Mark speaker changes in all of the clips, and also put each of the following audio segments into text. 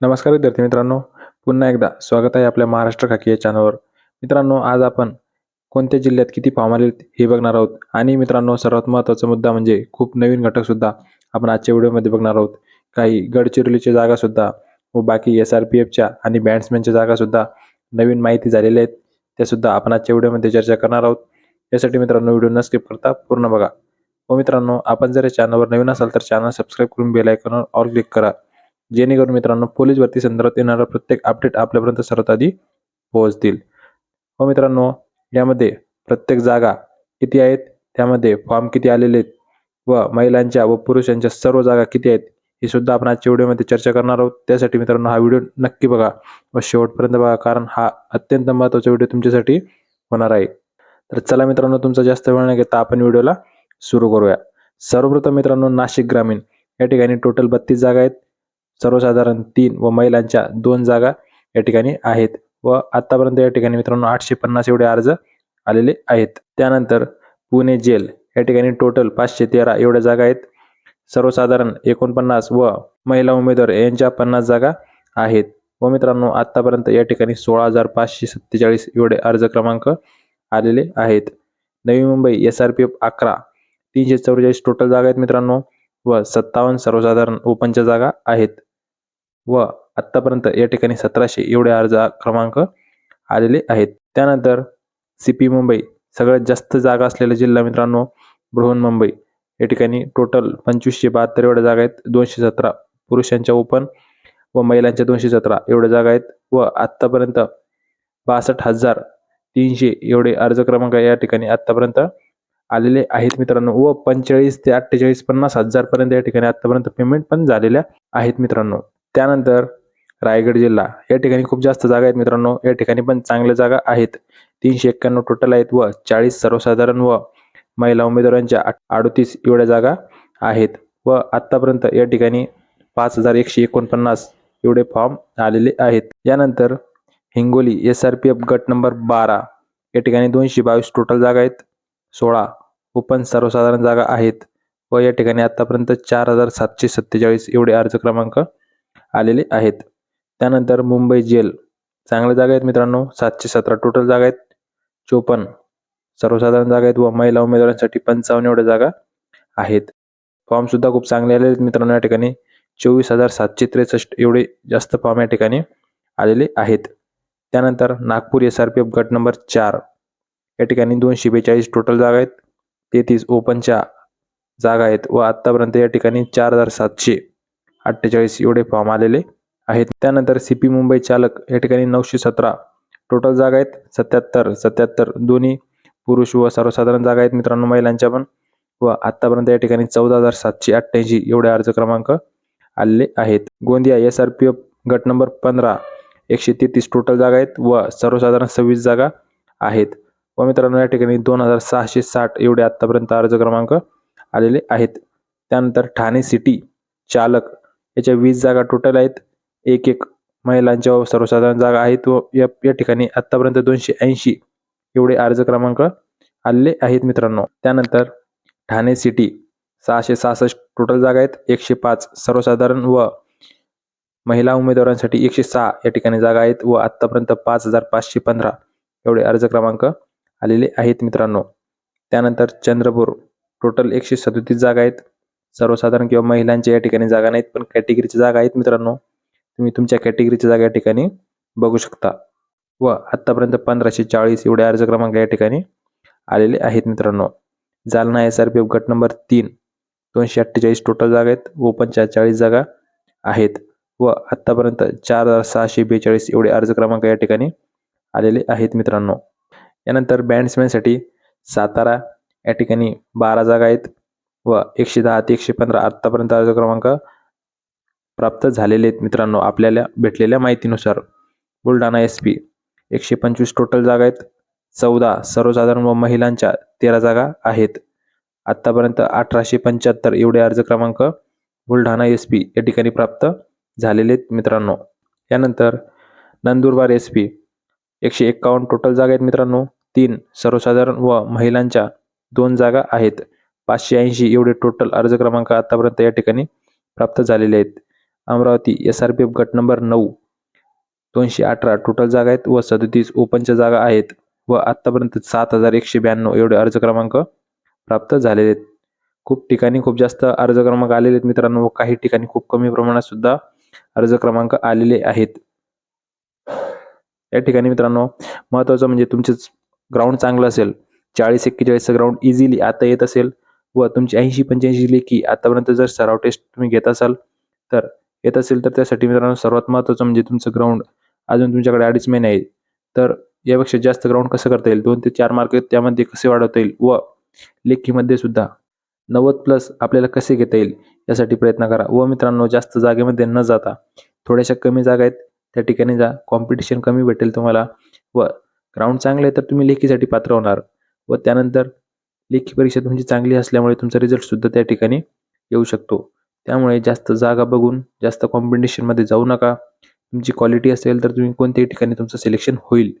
Speaker 1: नमस्कार विद्यार्थी मित्रांनो पुन्हा एकदा स्वागत आहे आपल्या महाराष्ट्र खाकी या चॅनलवर मित्रांनो आज आपण कोणत्या जिल्ह्यात किती फॉर्म आले हे बघणार आहोत. आणि मित्रांनो सर्वात महत्त्वाचा मुद्दा म्हणजे खूप नवीन घटकसुद्धा आपण आजच्या व्हिडिओमध्ये बघणार आहोत. काही गडचिरोलीच्या जागासुद्धा व बाकी एस आर पी एफच्या आणि बॅट्समॅनच्या जागासुद्धा नवीन माहिती झालेल्या आहेत. त्यासुद्धा आपण आजच्या व्हिडिओमध्ये चर्चा करणार आहोत. यासाठी मित्रांनो व्हिडिओ न स्किप करता पूर्ण बघा. व मित्रांनो आपण जर या चॅनलवर नवीन असाल तर चॅनल सबस्क्राईब करून बेल आयकॉनवर ऑल क्लिक करा. जेणेकरून मित्रांनो पोलीस भरती संदर्भात येणारा प्रत्येक अपडेट आपल्यापर्यंत सर्वात आधी पोहोचतील. व मित्रांनो यामध्ये प्रत्येक जागा किती आहेत? त्यामध्ये फॉर्म किती आलेले आहेत? व महिलांच्या व पुरुषांच्या सर्व जागा किती आहेत? हे सुद्धा आपण आजच्या व्हिडिओमध्ये चर्चा करणार आहोत. त्यासाठी मित्रांनो हा व्हिडिओ नक्की बघा व शेवटपर्यंत बघा कारण हा अत्यंत महत्त्वाचा व्हिडिओ तुमच्यासाठी होणार आहे. तर चला मित्रांनो तुमचा जास्त वेळ न घेता आपण व्हिडिओला सुरू करूया. सर्वप्रथम मित्रांनो नाशिक ग्रामीण. या ठिकाणी टोटल बत्तीस जागा आहेत. सर्वसाधारण तीन व महिलांच्या दोन जागा या ठिकाणी आहेत. व आतापर्यंत या ठिकाणी मित्रांनो आठशे पन्नास एवढे अर्ज आलेले आहेत. त्यानंतर पुणे जेल या ठिकाणी टोटल पाचशे तेरा एवढ्या जागा आहेत. सर्वसाधारण एकोणपन्नास व महिला उमेदवार यांच्या पन्नास जागा आहेत. व मित्रांनो आतापर्यंत या ठिकाणी सोळा हजार पाचशे सत्तेचाळीस एवढे अर्ज क्रमांक आलेले आहेत. Navi Mumbai S R P F अकरा तीनशे चौवेचाळीस टोटल जागा आहेत मित्रांनो. व सत्तावन्न सर्वसाधारण ओपनच्या जागा आहेत. व आत्तापर्यंत या ठिकाणी सतराशे एवढे अर्ज क्रमांक आलेले आहेत. त्यानंतर सी पी मुंबई सगळ्यात जास्त जागा असलेला जिल्हा मित्रांनो बृहन्मुंबई या ठिकाणी टोटल पंचवीसशे बहात्तर एवढ्या जागा आहेत. दोनशे सतरा पुरुषांच्या ओपन व महिलांच्या दोनशे सतरा एवढ्या जागा आहेत. व आत्तापर्यंत बासष्ट हजार तीनशे एवढे अर्ज क्रमांक या ठिकाणी आत्तापर्यंत आलेले आहेत मित्रांनो. व पंचेचाळीस ते अठ्ठेचाळीस पन्नास हजारपर्यंत या ठिकाणी आत्तापर्यंत पेमेंट पण झालेल्या आहेत मित्रांनो. त्यानंतर रायगड जिल्हा. या ठिकाणी खूप जास्त जागा आहेत मित्रांनो. या ठिकाणी पण चांगल्या जागा आहेत. तीनशे एक्क्याण्णव टोटल आहेत व चाळीस सर्वसाधारण व महिला उमेदवारांच्या अडतीस एवढ्या जागा आहेत. व आत्तापर्यंत या ठिकाणी पाच हजार एकशे एकोणपन्नास एवढे फॉर्म आलेले आहेत. यानंतर Hingoli S R P F गट नंबर बारा. या ठिकाणी दोनशे बावीस टोटल जागा आहेत. सोळा ओपन सर्वसाधारण जागा आहेत. व या ठिकाणी आत्तापर्यंत चार हजार सातशे सत्तेचाळीस एवढे अर्ज क्रमांक आलेले आहेत. त्यानंतर मुंबई जेल. चांगल्या जागा आहेत मित्रांनो. सातशे सतरा टोटल जागा आहेत. चोपन्न. सर्वसाधारण जागा आहेत व महिला उमेदवारांसाठी पंचावन्न एवढ्या जागा आहेत. फॉर्म सुद्धा खूप चांगले आलेले आहेत मित्रांनो या ठिकाणी. चोवीस हजार सातशे त्रेसष्ट एवढे जास्त फॉर्म या ठिकाणी आलेले आहेत. त्यानंतर Nagpur S R P F गट नंबर चार. या ठिकाणी दोनशे बेचाळीस टोटल जागा आहेत. तेहतीस ओपनच्या जागा आहेत व आत्तापर्यंत या ठिकाणी चार हजार सातशे अठ्ठेचाळीस एवढे फॉर्म आलेले आहेत. त्यानंतर सी पी मुंबई चालक या ठिकाणी नऊशे सतरा टोटल जागा आहेत. सत्याहत्तर सत्याहत्तर दोन्ही पुरुष व सर्वसाधारण जागा आहेत मित्रांनो महिलांच्या पण. व आत्तापर्यंत या ठिकाणी चौदा हजार सातशे अठ्ठ्याऐंशी एवढे अर्ज क्रमांक आलेले आहेत. Gondia S R P F गट नंबर पंधरा एकशे तेहतीस टोटल जागा आहेत व सर्वसाधारण सव्वीस जागा आहेत. व मित्रांनो या ठिकाणी दोन हजार सहाशे साठ एवढे आत्तापर्यंत अर्ज क्रमांक आलेले आहेत. त्यानंतर ठाणे सिटी चालक याच्या वीस जागा टोटल आहेत. एक एक महिलांच्या व सर्वसाधारण जागा आहेत व या या ठिकाणी आत्तापर्यंत दोनशे ऐंशी एवढे अर्ज क्रमांक आलेले आहेत मित्रांनो. त्यानंतर ठाणे सिटी सहाशे सहासष्ट टोटल जागा आहेत. एकशे पाच सर्वसाधारण व महिला उमेदवारांसाठी एकशे सहा या ठिकाणी जागा आहेत व आत्तापर्यंत पाच हजार पाचशे पंधरा एवढे अर्ज क्रमांक आलेले आहेत मित्रांनो. त्यानंतर चंद्रपूर टोटल एकशे सदोतीस जागा आहेत. सर्वसाधारण किंवा महिलांच्या या ठिकाणी जागा नाहीत पण कॅटेगरीच्या जागा आहेत मित्रांनो. तुम्ही तुमच्या कॅटेगरीच्या जागा या ठिकाणी बघू शकता. व आत्तापर्यंत पंधराशे चाळीस एवढे अर्ज क्रमांक या ठिकाणी आलेले आहेत मित्रांनो. Jalna S R P F गट नंबर तीन दोनशे अठ्ठेचाळीस टोटल जागा आहेत व पंचेचाळीस जागा आहेत. व आत्तापर्यंत चार हजार सहाशे बेचाळीस एवढे अर्ज क्रमांक या ठिकाणी आलेले आहेत मित्रांनो. यानंतर बॅट्समॅनसाठी सातारा या ठिकाणी बारा जागा आहेत. व एकशे दहा ते एकशे पंधरा आत्तापर्यंत अर्ज क्रमांक प्राप्त झालेले आहेत मित्रांनो. आपल्याला भेटलेल्या माहितीनुसार बुलढाणा एस पी एकशे पंचवीस टोटल जागा आहेत. चौदा सर्वसाधारण व महिलांच्या तेरा जागा आहेत. आत्तापर्यंत अठराशे पंच्याहत्तर एवढे अर्ज क्रमांक बुलढाणा एस पी या ठिकाणी प्राप्त झालेले आहेत मित्रांनो. यानंतर नंदुरबार एस पी एकशे एक्कावन्न टोटल जागा आहेत मित्रांनो. तीन सर्वसाधारण व महिलांच्या दोन जागा आहेत. पाचशे ऐंशी एवढे टोटल अर्ज क्रमांक आतापर्यंत या ठिकाणी प्राप्त झालेले आहेत. Amravati S R P F गट नंबर नऊ दोनशे अठरा टोटल जागा आहेत व सदतीस ओपनच्या जागा आहेत व आत्तापर्यंत सात हजार एकशे ब्याण्णव एवढे अर्ज क्रमांक प्राप्त झालेले आहेत. खूप ठिकाणी खूप जास्त अर्ज क्रमांक आलेले आहेत मित्रांनो व काही ठिकाणी खूप कमी प्रमाणात सुद्धा अर्ज क्रमांक आलेले आहेत. या ठिकाणी मित्रांनो महत्त्वाचं म्हणजे तुमचेच ग्राउंड चांगलं असेल चाळीस एक्केचाळीसचं ग्राउंड इझिली आता येत असेल व तुमची ऐंशी पंच्याऐंशी लेखी आतापर्यंत जर सराव टेस्ट तुम्ही घेत असाल तर येत असेल तर त्यासाठी मित्रांनो सर्वात महत्त्वाचं म्हणजे तुमचं ग्राउंड अजून तुमच्याकडे अडीच महिने आहे तर यापेक्षा जास्त ग्राउंड कसं करता येईल? दोन ते चार मार्क त्यामध्ये कसे वाढवता येईल? व लेखीमध्ये सुद्धा नव्वद प्लस आपल्याला कसे घेता येईल? यासाठी प्रयत्न करा. व मित्रांनो जास्त जागेमध्ये न जाता थोड्याशा कमी जागा आहेत. त्या ठिकाणी जा. कॉम्पिटिशन कमी भेटेल तुम्हाला. व ग्राउंड चांगलं आहे तर तुम्ही लेखीसाठी पात्र होणार. व त्यानंतर लेखी परीक्षा तुमची म्हणजे चांगली असल्यामुळे तुमचा रिझल्टसुद्धा त्या ठिकाणी येऊ शकतो. त्यामुळे जास्त जागा बघून जास्त कॉम्पिटिशनमध्ये जाऊ नका. तुमची क्वालिटी असेल तर तुम्ही कोणत्याही ठिकाणी तुमचं सिलेक्शन होईल.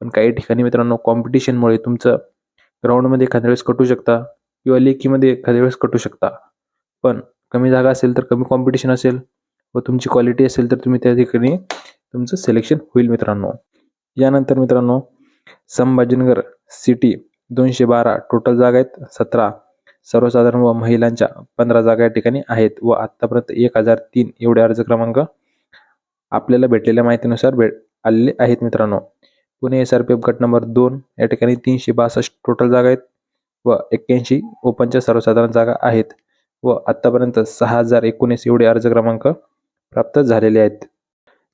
Speaker 1: पण काही ठिकाणी मित्रांनो कॉम्पिटिशनमुळे तुमचं ग्राउंडमध्ये एखाद्या वेळेस कटू शकता किंवा लेखीमध्ये एखाद्या वेळेस कटू शकता. पण कमी जागा असेल तर कमी कॉम्पिटिशन असेल व तुमची क्वालिटी असेल तर तुम्ही त्या ठिकाणी तुमचं सिलेक्शन होईल मित्रांनो. यानंतर मित्रांनो संभाजीनगर सिटी दोनशे बारा. टोटल जागा आहेत सतरा. सर्वसाधारण व महिलांच्या पंधरा जागा या ठिकाणी आहेत व आत्तापर्यंत एक हजार तीन एवढे अर्ज क्रमांक आपल्याला भेटलेल्या माहितीनुसार भेट आलेले आहेत मित्रांनो. Pune S R P F गट नंबर दोन या ठिकाणी तीनशे बासष्ट टोटल जागा आहेत व एक्क्याऐंशी ओपनच्या सर्वसाधारण जागा आहेत व आत्तापर्यंत सहा हजार एकोणीस एवढे अर्ज क्रमांक प्राप्त झालेले आहेत.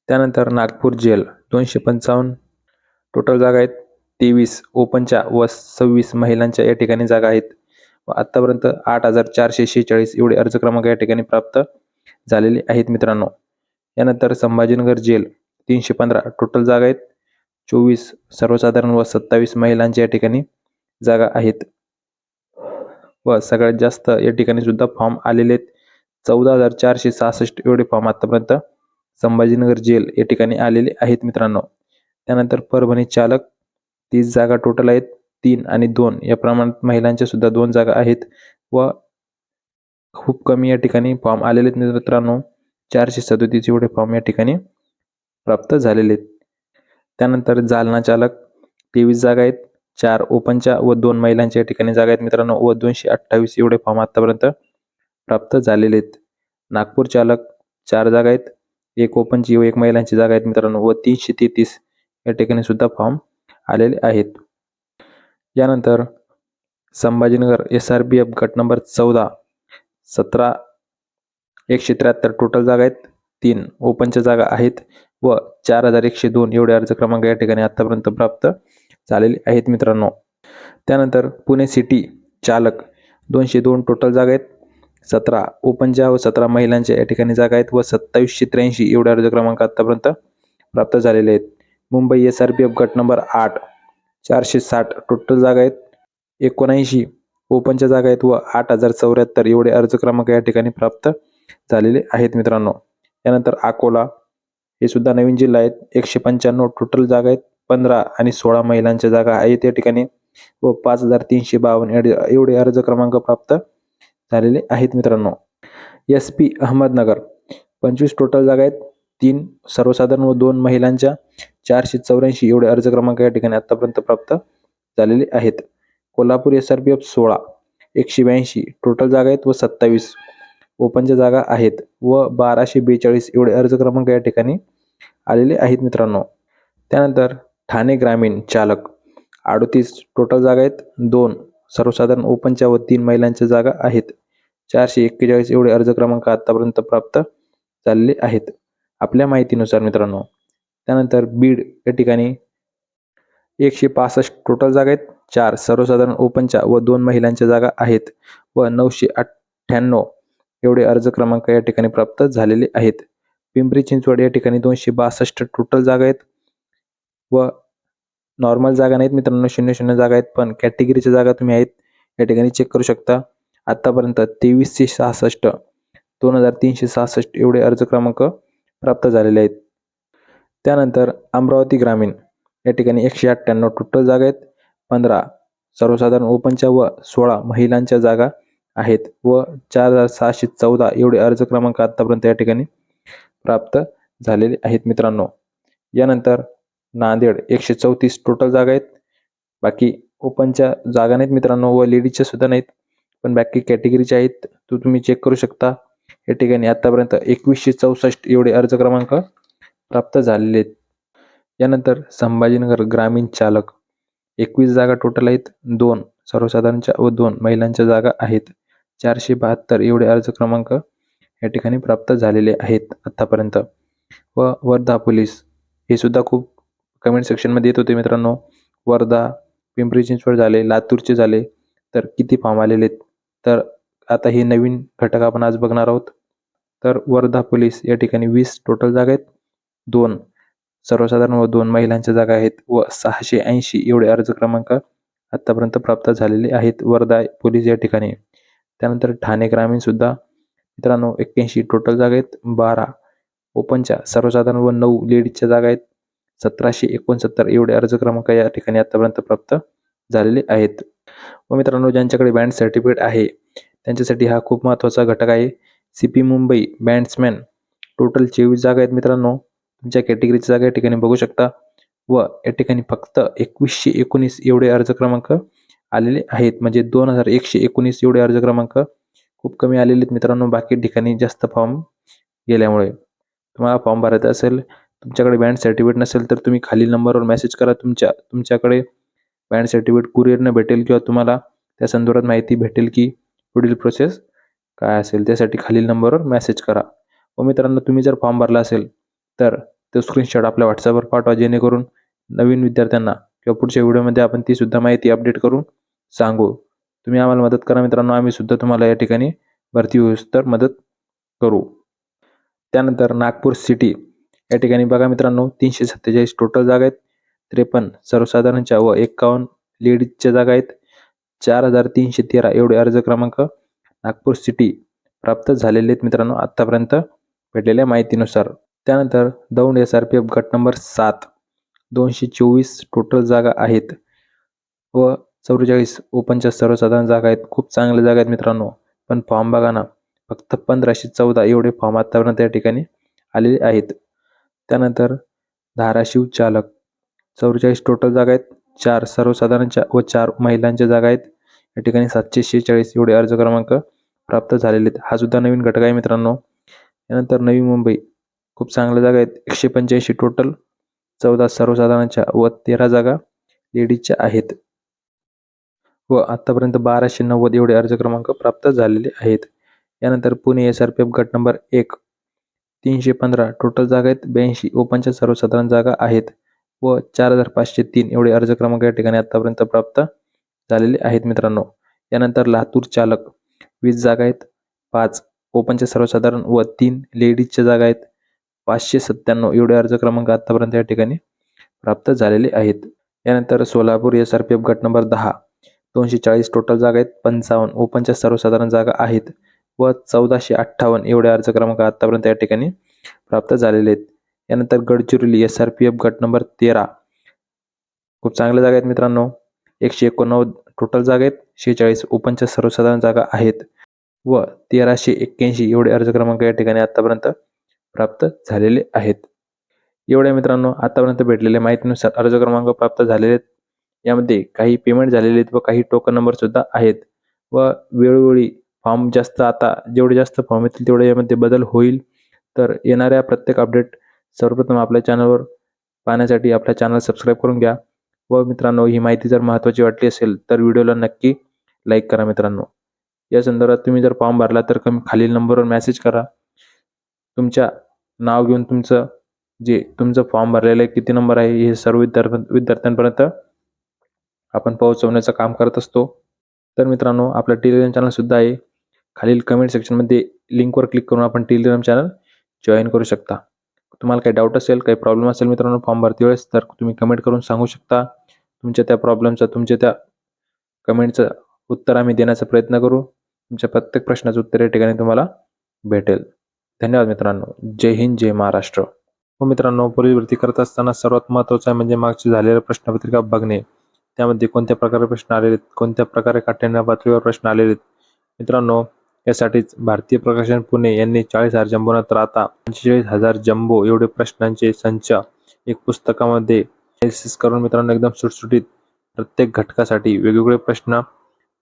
Speaker 1: त्यानंतर नागपूर जेल दोनशे पंचावन्न टोटल जागा आहेत. तेवीस ओपनच्या व सव्वीस महिलांच्या या ठिकाणी जागा आहेत. व आत्तापर्यंत आठ हजार चारशे शेहेचाळीस एवढे अर्ज क्रमांक या ठिकाणी प्राप्त झालेले आहेत मित्रांनो. यानंतर संभाजीनगर जेल तीनशे पंधरा टोटल जागा आहेत. चोवीस सर्वसाधारण व सत्तावीस महिलांच्या या ठिकाणी जागा आहेत. व सगळ्यात जास्त या ठिकाणी सुद्धा फॉर्म आलेले आहेत. चौदा हजार चारशे सहासष्ट एवढे फॉर्म आतापर्यंत संभाजीनगर जेल या ठिकाणी आलेले आहेत मित्रांनो. त्यानंतर परभणी चालक तीस जागा टोटल आहेत. तीन आणि दोन. या प्रमाणात महिलांच्या सुद्धा दोन जागा आहेत व खूप कमी या ठिकाणी फॉर्म आलेले आहेत मित्रांनो. चारशे सदोतीस एवढे फॉर्म या ठिकाणी प्राप्त झालेले आहेत. त्यानंतर जालना चालक तेवीस जागा आहेत. चार ओपनच्या व दोन महिलांच्या या ठिकाणी जागा आहेत मित्रांनो व दोनशे अठ्ठावीस एवढे फॉर्म आतापर्यंत प्राप्त झालेले आहेत. नागपूर चालक चार जागा आहेत. एक ओपनची व एक महिलांची जागा आहेत मित्रांनो व तीनशे तेहतीस या ठिकाणी सुद्धा फॉर्म आलेले आहेत. यानंतर Sambhajinagar S R B F गट नंबर चौदा सतरा एकशे त्र्याहत्तर टोटल जागा आहेत. तीन ओपनच्या जागा आहेत व चार हजार एकशे दोन एवढे अर्ज क्रमांक या ठिकाणी आत्तापर्यंत प्राप्त झालेले आहेत मित्रांनो. त्यानंतर पुणे सिटी चालक दोनशे दोन टोटल जागा आहेत. सतरा ओपनच्या व सतरा महिलांच्या या ठिकाणी जागा आहेत व सत्तावीसशे त्र्याऐंशी एवढे अर्ज क्रमांक आत्तापर्यंत प्राप्त झालेले आहेत. Mumbai S R P F गट नंबर आठ चारशे साठ टोटल जागा आहेत. एकोणऐंशी ओपनच्या जागा आहेत व आठ हजार चौऱ्याहत्तर एवढे अर्ज क्रमांक या ठिकाणी प्राप्त झालेले आहेत मित्रांनो. त्यानंतर अकोला हे सुद्धा नवीन जिल्हा आहेत. एकशे पंच्याण्णव टोटल जागा आहेत. पंधरा आणि सोळा महिलांच्या जागा आहेत या ठिकाणी व पाच हजार तीनशे बावन्न एवढे एवढे अर्ज क्रमांक प्राप्त झालेले आहेत मित्रांनो. एस पी अहमदनगर पंचवीस टोटल जागा आहेत. तीन सर्वसाधारण व दोन महिलांच्या चारशे चौऱ्याऐंशी एवढे अर्ज क्रमांक या ठिकाणी आत्तापर्यंत प्राप्त झालेले आहेत. Kolhapur S R P F सोळा एकशे ब्याऐंशी टोटल जागा आहेत व सत्तावीस ओपनच्या जागा आहेत व बाराशे बेचाळीस एवढे अर्ज क्रमांक या ठिकाणी आलेले आहेत मित्रांनो. त्यानंतर ठाणे ग्रामीण चालक अडतीस टोटल जागा आहेत दोन सर्वसाधारण ओपनच्या व तीन महिलांच्या जागा आहेत. चारशे एक्केचाळीस एवढे अर्ज क्रमांक आतापर्यंत प्राप्त झालेले आहेत. आपल्या माहितीनुसार मित्रांनो त्यानंतर बीड या ठिकाणी एकशे पासष्ट टोटल जागा आहेत. चार सर्वसाधारण ओपनच्या व दोन महिलांच्या जागा आहेत व नऊशे अठ्ठ्याण्णव एवढे अर्ज क्रमांक या ठिकाणी प्राप्त झालेले आहेत. पिंपरी चिंचवड या ठिकाणी दोनशे बासष्ट टोटल जागा आहेत व नॉर्मल जागा नाहीत मित्रांनो शून्य शून्य जागा आहेत पण कॅटेगरीच्या जागा तुम्ही आहेत या ठिकाणी चेक करू शकता. आत्तापर्यंत तेवीसशे सहासष्ट दोन हजार तीनशे सहासष्ट एवढे अर्ज क्रमांक प्राप्त झालेले आहेत. त्यानंतर अमरावती ग्रामीण या ठिकाणी एकशे अठ्ठ्याण्णव टोटल जागा आहेत. पंधरा सर्वसाधारण ओपनच्या व सोळा महिलांच्या जागा आहेत व चार हजार सहाशे चौदा एवढे अर्ज क्रमांक आत्तापर्यंत या ठिकाणी प्राप्त झालेले आहेत मित्रांनो. यानंतर नांदेड एकशे चौतीस टोटल जागा आहेत. बाकी ओपनच्या जागा नाहीत मित्रांनो व लेडीजच्या सुद्धा नाहीत. पण बाकी कॅटेगरीच्या आहेत. तो तुम्ही चेक करू शकता. या ठिकाणी आतापर्यंत एकवीसशे चौसष्ट एवढे अर्ज क्रमांक प्राप्त झालेले आहेत. यानंतर संभाजीनगर ग्रामीण चालक एकवीस जागा टोटल आहेत. दोन सर्वसाधारणच्या व दोन महिलांच्या जागा आहेत. चारशे बहात्तर एवढे अर्ज क्रमांक या ठिकाणी प्राप्त झालेले आहेत आत्तापर्यंत व वर्धा पोलीस हे सुद्धा खूप कमेंट सेक्शनमध्ये येत होते मित्रांनो. वर्धा पिंपरी चिंचवड झाले लातूरचे झाले तर किती फॉर्म आलेले आहेत? तर आता हे नवीन घटक आपण आज बघणार आहोत. तर वर्धा पोलीस या ठिकाणी वीस टोटल जागा आहेत. दोन. सर्वसाधारण व दोन महिलांच्या जागा आहेत व सहाशे ऐंशी एवढे अर्ज क्रमांक आत्तापर्यंत प्राप्त झालेले आहेत. वर्धा पोलीस या ठिकाणी. त्यानंतर ठाणे ग्रामीण सुद्धा. मित्रांनो एक्क्याऐंशी टोटल जागा आहेत. बारा ओपनच्या सर्वसाधारण व नऊ लेडीजच्या जागा आहेत. सतराशे एकोणसत्तर एवढे अर्ज क्रमांक या ठिकाणी आतापर्यंत प्राप्त झालेले आहेत. व मित्रांनो ज्यांच्याकडे बँड सर्टिफिकेट आहे त्यांच्यासाठी हा खूप महत्त्वाचा घटक आहे. C P Mumbai bandsman. Total चोवीस जागा आहेत मित्रांनो. तुमच्या कॅटेगरीची जागा या ठिकाणी बघू शकता. व या ठिकाणी फक्त एकवीसशे एकोणीस एवढे अर्ज क्रमांक आलेले आहेत. म्हणजे दोन हजार एकशे एकोणीस एवढे अर्ज क्रमांक खूप कमी आलेले आहेत मित्रांनो. बाकी ठिकाणी जास्त फॉर्म गेल्यामुळे. तुम्हाला फॉर्म भरायचा असेल तुमच्याकडे बँड सर्टिफिकेट नसेल तर तुम्ही खालील नंबरवर मेसेज करा. तुमच्या तुमच्याकडे बँड सर्टिफिकेट कुरिअरनं भेटेल किंवा तुम्हाला त्या संदर्भात माहिती भेटेल की पुढील प्रोसेस काय असेल. त्यासाठी खालील नंबरवर मेसेज करा. व मित्रांनो तुम्ही जर फॉर्म भरला असेल तर तो स्क्रीनशॉट आपल्या व्हॉट्सअपवर पाठवा जेणेकरून नवीन विद्यार्थ्यांना किंवा पुढच्या व्हिडिओमध्ये आपण ती सुद्धा माहिती अपडेट करून सांगू. तुम्ही आम्हाला मदत करा मित्रांनो आम्ही सुद्धा तुम्हाला या ठिकाणी भरती होऊस तर मदत करू. त्यानंतर नागपूर सिटी या ठिकाणी बघा मित्रांनो तीनशे सत्तेचाळीस टोटल जागा आहेत. त्रेपन्न सर्वसाधारणच्या व एकावन्न लेडीजच्या जागा आहेत. चार हजार तीनशे तेरा एवढे अर्ज क्रमांक नागपूर सिटी प्राप्त झालेले आहेत मित्रांनो आत्तापर्यंत भेटलेल्या माहितीनुसार. त्यानंतर Daund S R P F गट नंबर सात. दोनशे चोवीस टोटल जागा आहेत व चौवेचाळीस ओपनच्या सर्वसाधारण जागा आहेत. खूप चांगल्या जागा आहेत मित्रांनो. पण फॉर्म बघा ना फक्त पंधराशे चौदा एवढे फॉर्म आत्तापर्यंत या ठिकाणी आलेले आहेत. त्यानंतर धाराशिव चालक चौवेचाळीस टोटल जागा आहेत. चार सर्वसाधारणच्या व चार महिलांच्या जागा आहेत. या ठिकाणी सातशे शेहेचाळीस एवढे अर्ज क्रमांक प्राप्त झालेले आहेत. हा सुद्धा नवीन घटक आहे मित्रांनो. त्यानंतर नवी मुंबई खूप चांगल्या जागा आहेत. एकशे पंच्याऐंशी टोटल चौदा सर्वसाधारणच्या व तेरा जागा लेडीजच्या आहेत. व आत्तापर्यंत बाराशे नव्वद एवढे अर्ज क्रमांक प्राप्त झालेले आहेत. यानंतर Pune S R P F गट नंबर एक तीनशे पंधरा टोटल जागा आहेत. ब्याऐंशी ओपनच्या सर्वसाधारण जागा आहेत. व चार हजार पाचशे तीन एवढे अर्ज क्रमांक या ठिकाणी आत्तापर्यंत प्राप्त झालेले आहेत मित्रांनो. यानंतर लातूर चालक वीस जागा आहेत. पाच ओपनच्या सर्वसाधारण व तीन लेडीजच्या जागा आहेत. पाचशे सत्त्याण्णव एवढे अर्ज क्रमांक आत्तापर्यंत या ठिकाणी प्राप्त झालेले आहेत. यानंतर Solapur S R P F गट नंबर दहा दोनशे चाळीस टोटल जागा आहेत पंचावन्न ओपनच्या सर्वसाधारण जागा आहेत व चौदाशे अठ्ठावन्न एवढे अर्ज क्रमांक आत्तापर्यंत या ठिकाणी प्राप्त झालेले आहेत. यानंतर Gadchiroli S R P F गट नंबर तेरा खूप चांगल्या जागा आहेत मित्रांनो. एकशे एकोणनव्वद टोटल जागा आहेत शेहेचाळीस ओपनच्या सर्वसाधारण जागा आहेत व तेराशे एक्क्याऐंशी एवढे अर्ज क्रमांक या ठिकाणी आत्तापर्यंत प्राप्त झालेले आहेत. एवढ्या मित्रांनो आतापर्यंत भेटलेल्या माहितीनुसार अर्ज क्रमांक प्राप्त झालेले आहेत यामध्ये काही पेमेंट झालेले आहेत व काही टोकन नंबर सुद्धा आहेत. व वेळोवेळी फॉर्म जास्त आता जेवढे जास्त फॉर्म येतील तेवढे यामध्ये बदल होईल. तर येणाऱ्या प्रत्येक अपडेट सर्वप्रथम आपल्या चॅनलवर पाहण्यासाठी आपल्या चॅनल सबस्क्राईब करून घ्या. व मित्रांनो ही माहिती जर महत्त्वाची वाटली असेल तर व्हिडिओला नक्की लाईक करा मित्रांनो. या संदर्भात तुम्ही जर फॉर्म भरला तर कमी खालील नंबरवर मेसेज करा. तुमच्या नाव घेऊन तुमचं जे तुमचं फॉर्म भरलेलं आहे किती नंबर आहे हे सर्व विद्यार्थ्यां विद्यार्थ्यांपर्यंत आपण पोहोचवण्याचं काम करत असतो. तर मित्रांनो आपलं टेलिग्राम चॅनलसुद्धा आहे. खालील कमेंट सेक्शनमध्ये लिंकवर क्लिक करून आपण टेलिग्राम चॅनल जॉईन करू शकता. तुम्हाला काही डाऊट असेल काही प्रॉब्लेम असेल मित्रांनो फॉर्म भरती वेळेस तर तुम्ही कमेंट करून सांगू शकता. तुमच्या त्या प्रॉब्लेमचं तुमच्या त्या कमेंटचं उत्तर आम्ही देण्याचा प्रयत्न करू. तुमच्या प्रत्येक प्रश्नाचं उत्तर या ठिकाणी तुम्हाला भेटेल. धन्यवाद मित्रांनो. जय हिंद जय महाराष्ट्र. हो मित्रांनो पूर्वी भरती करत असताना सर्वात महत्त्वाचं आहे म्हणजे मागची झालेल्या प्रश्नपत्रिका बघणे. त्यामध्ये कोणत्या प्रकारे प्रश्न आलेले आहेत? कोणत्या प्रकारे काठ्याण्या पातळीवर प्रश्न आलेले आहेत? मित्रांनो यासाठीच भारतीय प्रकाशन पुणे यांनी चाळीस हजार जम्बो नंतर आता पंचेचाळीस हजार जम्बो एवढे प्रश्नांचे संच एक पुस्तकामध्ये करून मित्रांनो एकदम सुटसुटीत प्रत्येक घटकासाठी वेगवेगळे प्रश्न